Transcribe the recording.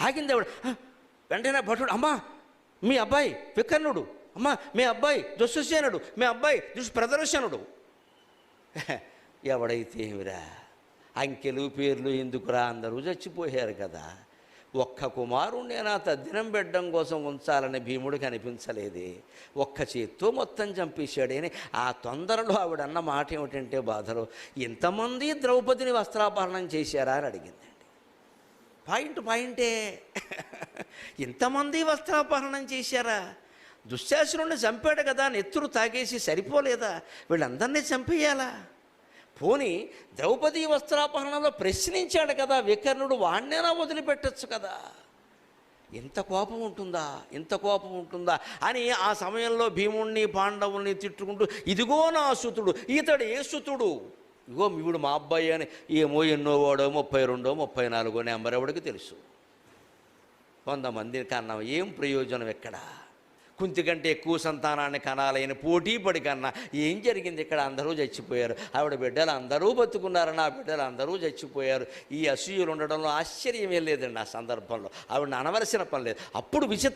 ఆగింది ఆవిడ. వెంటనే భటుడు అమ్మా మీ అబ్బాయి వికర్ణుడు. అమ్మా మీ అబ్బాయి దుశ్శసేనుడు మీ అబ్బాయి దుష్ప్రదర్శనుడు. ఎవడైతే ఏమిరా అంకెలు పేర్లు ఎందుకురా అందరూ చచ్చిపోయారు కదా. ఒక్క కుమారుణ్ణి నా తద్దినం బిడ్డం కోసం ఉంచాలని భీముడికి అనిపించలేదే ఒక్క చేత్తో మొత్తం చంపేశాడే అని ఆ తొందరలో ఆవిడన్న మాట ఏమిటంటే బాధలో ఇంతమంది ద్రౌపదిని వస్త్రాపహరణం చేశారా? అని అడిగింది. పాయింట్ పాయింటే ఇంతమంది వస్త్రాపహరణం చేశారా? దుశ్శాసనుడిని చంపాడు కదా నెత్తురు తాగేసి సరిపోలేదా? వీళ్ళందరినీ చంపేయాలా? పోని ద్రౌపది వస్త్రాపహరణలో ప్రశ్నించాడు కదా వికర్ణుడు వాణ్ణేనా వదిలిపెట్టచ్చు కదా? ఇంత కోపం ఉంటుందా? ఇంత కోపం ఉంటుందా? అని ఆ సమయంలో భీముణ్ణి పాండవుల్ని తిట్టుకుంటూ ఇదిగో నా సుతుడు ఇతడు ఏ సుతుడు. ఇగో వీడు మా అబ్బాయి అని ఏమో ఎన్నో వాడో ముప్పై రెండో ముప్పై నాలుగో నెంబర్ ఎవడికి తెలుసు? కొంతమందిని కన్నా ఏం ప్రయోజనం ఎక్కడ? కుంతి కంటే ఎక్కువ సంతానాన్ని కనాలని పోటీ పడి కన్నా ఏం జరిగింది ఇక్కడ? అందరూ చచ్చిపోయారు. ఆవిడ బిడ్డలు అందరూ బతుకున్నారు నా బిడ్డలు అందరూ చచ్చిపోయారు. ఈ అసూయలు ఉండడంలో ఆశ్చర్యం ఏం లేదండి ఆ సందర్భంలో. ఆవిడ అనవలసిన పని లేదు. అప్పుడు విచిత్ర